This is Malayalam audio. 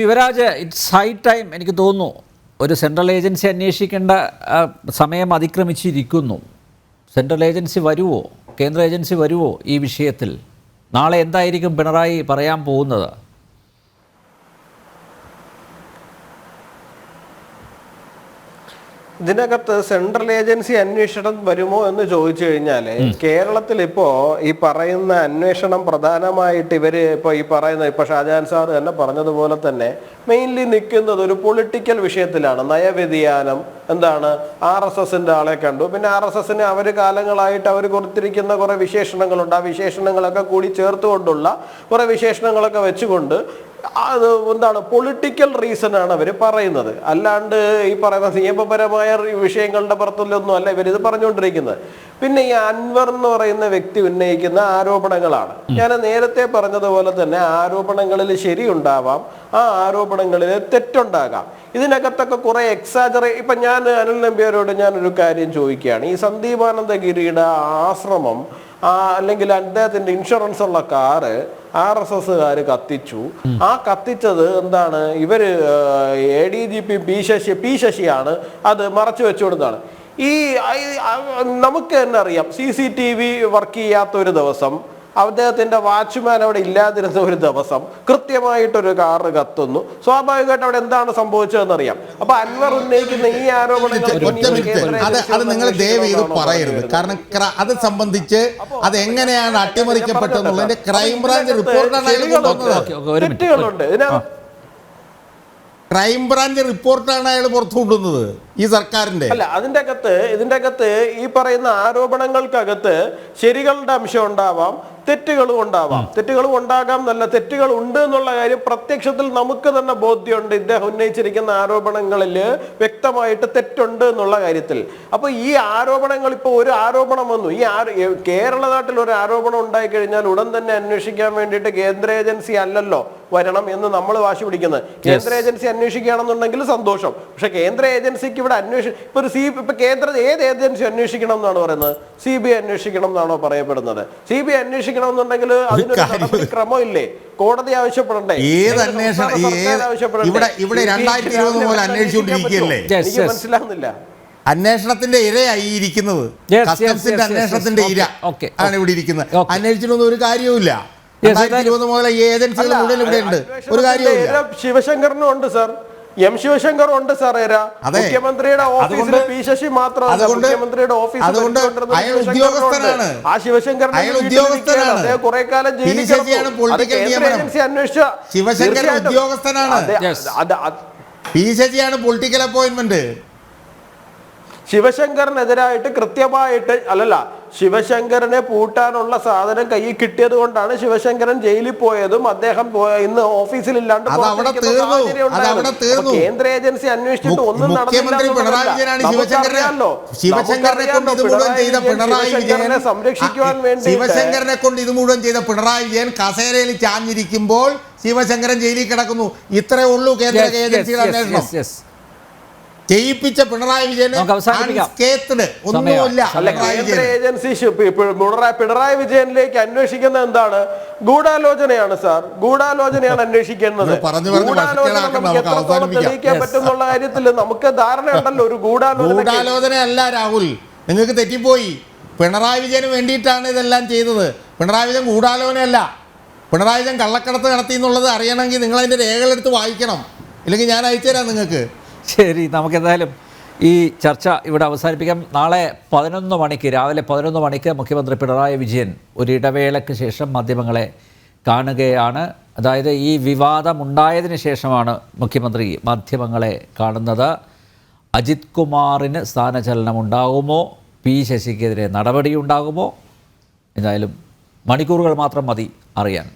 യുവരാജ് ഇറ്റ്സ് ഹൈ ടൈം എനിക്ക് തോന്നുന്നു. ഒരു സെൻട്രൽ ഏജൻസി അന്വേഷിക്കേണ്ട സമയം അതിക്രമിച്ചിരിക്കുന്നു. സെൻട്രൽ ഏജൻസി വരുമോ കേന്ദ്ര ഏജൻസി വരുമോ ഈ വിഷയത്തിൽ? നാളെ എന്തായിരിക്കും പിണറായി പറയാൻ പോകുന്നത്? ഇതിനകത്ത് സെൻട്രൽ ഏജൻസി അന്വേഷണം വരുമോ എന്ന് ചോദിച്ചു കഴിഞ്ഞാൽ കേരളത്തിൽ ഇപ്പോ ഈ പറയുന്ന അന്വേഷണം പ്രധാനമായിട്ട് ഇവർ ഇപ്പൊ ഈ പറയുന്ന ഇപ്പൊ ഷാജഹാൻ സാർ തന്നെ പറഞ്ഞതുപോലെ തന്നെ മെയിൻലി നിൽക്കുന്നത് ഒരു പൊളിറ്റിക്കൽ വിഷയത്തിലാണ്. നയവ്യതിയാനം എന്താണ് ആർ എസ് എസിന്റെ ആളെ കണ്ടു. പിന്നെ ആർ എസ് എസിന് അവർ കാലങ്ങളായിട്ട് അവർ കൊടുത്തിരിക്കുന്ന കുറെ വിശേഷണങ്ങളുണ്ട്. ആ വിശേഷണങ്ങളൊക്കെ കൂടി ചേർത്തുകൊണ്ടുള്ള കുറെ വിശേഷണങ്ങളൊക്കെ വെച്ചുകൊണ്ട് അത് എന്താണ് പൊളിറ്റിക്കൽ റീസൺ ആണ് അവർ പറയുന്നത്. അല്ലാണ്ട് ഈ പറയുന്ന നിയമപരമായ വിഷയങ്ങളുടെ പുറത്തുള്ളൊന്നും അല്ല ഇവരിത് പറഞ്ഞുകൊണ്ടിരിക്കുന്നത്. പിന്നെ ഈ അൻവർ എന്ന് പറയുന്ന വ്യക്തി ഉന്നയിക്കുന്ന ആരോപണങ്ങളാണ്. ഞാൻ നേരത്തെ പറഞ്ഞതുപോലെ തന്നെ ആരോപണങ്ങളിൽ ശരിയുണ്ടാവാം ആ ആരോപണങ്ങളിൽ തെറ്റുണ്ടാകാം. ഇതിനകത്തൊക്കെ കുറെ എക്സാജറേ ഇപ്പൊ ഞാൻ അനിൽ നമ്പ്യാരോട് ഞാനൊരു കാര്യം ചോദിക്കുകയാണ്. ഈ സന്ദീപാനന്ദഗിരിയുടെ ആശ്രമം ആ അല്ലെങ്കിൽ അദ്ദേഹത്തിന്റെ ഇൻഷുറൻസ് ഉള്ള കാറ് ആർ എസ് എസ്സുകാർ കത്തിച്ചു. ആ കത്തിച്ചത് എന്താണ്? ഇവർ A D G P P Sasi P ശശിയാണ് അത് മറച്ചു വെച്ചുകൊടുത്താണ് ഈ നമുക്ക് തന്നെ അറിയാം. C C T V work ചെയ്യാത്ത ഒരു ദിവസം അദ്ദേഹത്തിന്റെ വാച്ച്മാൻ അവിടെ ഇല്ലാതിരുന്ന ഒരു ദിവസം കൃത്യമായിട്ടൊരു കാറ് കത്തുന്നു. സ്വാഭാവികമായിട്ട് അവിടെ എന്താണ് സംഭവിച്ചതെന്ന് അറിയാം അപ്പൊ അൻവർ ഉന്നയിക്കുന്ന ഈ ആരോപണങ്ങൾ അത് നിങ്ങൾ ദയവ് പറയരുത്. പറയുന്നത്? കാരണം അത് സംബന്ധിച്ച് അത് എങ്ങനെയാണ് അട്ടിമറിക്കപ്പെട്ടെന്നുള്ളതിന്റെ ക്രൈംബ്രാഞ്ച് റിപ്പോർട്ടാണ്. തെറ്റുകളുണ്ട്. ഇതിനകത്ത് ക്രൈംബ്രാഞ്ച് റിപ്പോർട്ടാണ് അയാൾ പുറത്തു കൊണ്ടുവന്നത് ഈ സർക്കാരിന്റെ. അല്ല അതിന്റെ അകത്ത് ഇതിന്റെ അകത്ത് ഈ പറയുന്ന ആരോപണങ്ങൾക്കകത്ത് ശരികളുടെ അംശം ഉണ്ടാവാം. തെറ്റുകളും ഉണ്ടാവാം. തെറ്റുകളും ഉണ്ടാകാം നല്ല തെറ്റുകൾ ഉണ്ട് എന്നുള്ള കാര്യം പ്രത്യക്ഷത്തിൽ നമുക്ക് തന്നെ ബോധ്യമുണ്ട്. ഇദ്ദേഹം ഉന്നയിച്ചിരിക്കുന്ന ആരോപണങ്ങളിൽ വ്യക്തമായിട്ട് തെറ്റുണ്ട് എന്നുള്ള കാര്യത്തിൽ. അപ്പൊ ഈ ആരോപണങ്ങൾ ഇപ്പൊ ഒരു ആരോപണം വന്നു. ഈ കേരള നാട്ടിൽ ഒരു ആരോപണം ഉണ്ടായി കഴിഞ്ഞാൽ ഉടൻ തന്നെ അന്വേഷിക്കാൻ വേണ്ടിയിട്ട് കേന്ദ്ര ഏജൻസി അല്ലല്ലോ. വരണം എന്ന് നമ്മൾ വാശി പിടിക്കുന്നത്. കേന്ദ്ര ഏജൻസി അന്വേഷിക്കുകയാണെന്നുണ്ടെങ്കിൽ സന്തോഷം. പക്ഷെ കേന്ദ്ര ഏജൻസിക്ക് ഇവിടെ അന്വേഷി ഇപ്പൊ ഒരു സി ഇപ്പൊ കേന്ദ്ര ഏത് ഏജൻസി അന്വേഷിക്കണം എന്നാണ് പറയുന്നത്? സി ബി ഐ അന്വേഷിക്കണം എന്നാണോ പറയപ്പെടുന്നത്? സി ബി ഐ അന്വേഷിക്കണം എന്നുണ്ടെങ്കിൽ അതിനൊരു നടപടിക്രമം ഇല്ലേ? കോടതി ആവശ്യപ്പെടണ്ടേ? ഏത് അന്വേഷണം? ഇവിടെ ഇവിടെ രണ്ടായിരത്തി ഇരുപത് അന്വേഷിച്ചുകൊണ്ടിരിക്കുകയല്ലേ? എനിക്ക് മനസ്സിലാകുന്നില്ല മനസ്സിലാവുന്നില്ല. അന്വേഷണത്തിന്റെ ഇരയായി ഇരിക്കുന്നത്. കസ്റ്റംസിന്റെ അന്വേഷണത്തിന്റെ ഇര ആണ് ഇവിടെ ഇരിക്കുന്നത്. അന്വേഷിച്ചിട്ടൊന്നും ഒരു കാര്യവുമില്ല. ഇരുപത് മുതൽ ഈ ഏജൻസികൾ അല്ല, മുഴുവൻ ഇവിടെ ഉണ്ട്. ഒരു ശിവശങ്കറിനും ഉണ്ട് സാർ എം ശിവശങ്കർ ഉണ്ട് സാർ മുഖ്യമന്ത്രിയുടെ ഓഫീസിൽ പി ശശി മാത്രമല്ല മുഖ്യമന്ത്രിയുടെ ഓഫീസിൽ. ആ. അദ്ദേഹം കുറെ കാലം. ഏജൻസി അന്വേഷിച്ച ശിവശങ്കർ ഉദ്യോഗസ്ഥനാണ്. പി ശശിയാണ് പൊളിറ്റിക്കൽ അപ്പോയിന്റ്മെന്റ് ശിവശങ്കറിനെതിരായിട്ട് കൃത്യമായിട്ട് അല്ലല്ല ശിവശങ്കരനെ പൂട്ടാനുള്ള സാധനം കയ്യിൽ കിട്ടിയത് കൊണ്ടാണ് ശിവശങ്കരൻ ജയിലിൽ പോയതും അദ്ദേഹം ഇന്ന് ഓഫീസിൽ ഇല്ലാണ്ട് അത് അവിടെ പുറത്തിരിക്കുന്ന അത് അവിടെ തീർന്നു. കേന്ദ്ര ഏജൻസി അന്വേഷിച്ചിട്ട് ഒന്നും നടന്നില്ല മുഖ്യമന്ത്രി പിണറായി എന്നുള്ളതല്ല. വിജയനാണ് നമുക്കറിയാലോ. ശിവശങ്കരനെ കൊണ്ട് ഇത് മുഴുവൻ ചെയ്ത പിണറായി വിജയൻ സംരക്ഷിക്കുവാൻ വേണ്ടി ശിവശങ്കരനെ കൊണ്ട് ഇത് മുഴുവൻ ചെയ്ത പിണറായി വിജയൻ കസേരയിൽ ചാഞ്ഞിരിക്കുമ്പോൾ ശിവശങ്കരൻ ജയിലിൽ കിടക്കുന്നു ഇത്രേ ഉള്ളൂ കേന്ദ്ര ഏജൻസിയുടെ അന്വേഷണം ചെയ്യിപ്പിച്ച പിണറായി വിജയന്. ഒന്നുമില്ല ഏജൻസി പിണറായി വിജയനിലേക്ക് അന്വേഷിക്കുന്നത് എന്താണ്? ഗൂഢാലോചനയാണ് സാർ. ഗൂഢാലോചനയാണ് അന്വേഷിക്കുന്നത് നിങ്ങൾ പറഞ്ഞു പറഞ്ഞ് ഗൂഢാലോചന നമുക്ക് എത്രത്തോളം. തെളിയിക്കാൻ പറ്റുന്നുള്ള കാര്യത്തിൽ നമുക്ക് ധാരണയുണ്ടല്ലോ ഒരു ഗൂഢാലോചന അല്ല രാഹുൽ. നിങ്ങൾക്ക് തെറ്റിപ്പോയി. പിണറായി വിജയന് വേണ്ടിയിട്ടാണ് ഇതെല്ലാം ചെയ്തത്. പിണറായി വിജയൻ ഗൂഢാലോചനയല്ല. പിണറായി വിജയൻ കള്ളക്കടത്ത് നടത്തി എന്നുള്ളത് അറിയണമെങ്കിൽ നിങ്ങൾ അതിന്റെ രേഖകളെടുത്ത് വായിക്കണം. ഇല്ലെങ്കിൽ ഞാൻ അയച്ചുതരാം നിങ്ങൾക്ക്. ശരി നമുക്കെന്തായാലും ഈ ചർച്ച ഇവിടെ അവസാനിപ്പിക്കാം. നാളെ പതിനൊന്ന് മണിക്ക് രാവിലെ പതിനൊന്ന് മണിക്ക് മുഖ്യമന്ത്രി പിണറായി വിജയൻ ഒരു ഇടവേളയ്ക്ക് ശേഷം മാധ്യമങ്ങളെ കാണുകയാണ്. അതായത് ഈ വിവാദമുണ്ടായതിന് ശേഷമാണ് മുഖ്യമന്ത്രി മാധ്യമങ്ങളെ കാണുന്നത്. അജിത് കുമാറിന് സ്ഥാനചലനം ഉണ്ടാകുമോ പി ശശിക്കെതിരെ നടപടി ഉണ്ടാകുമോ എന്തായാലും മണിക്കൂറുകൾ മാത്രം മതി അറിയാൻ.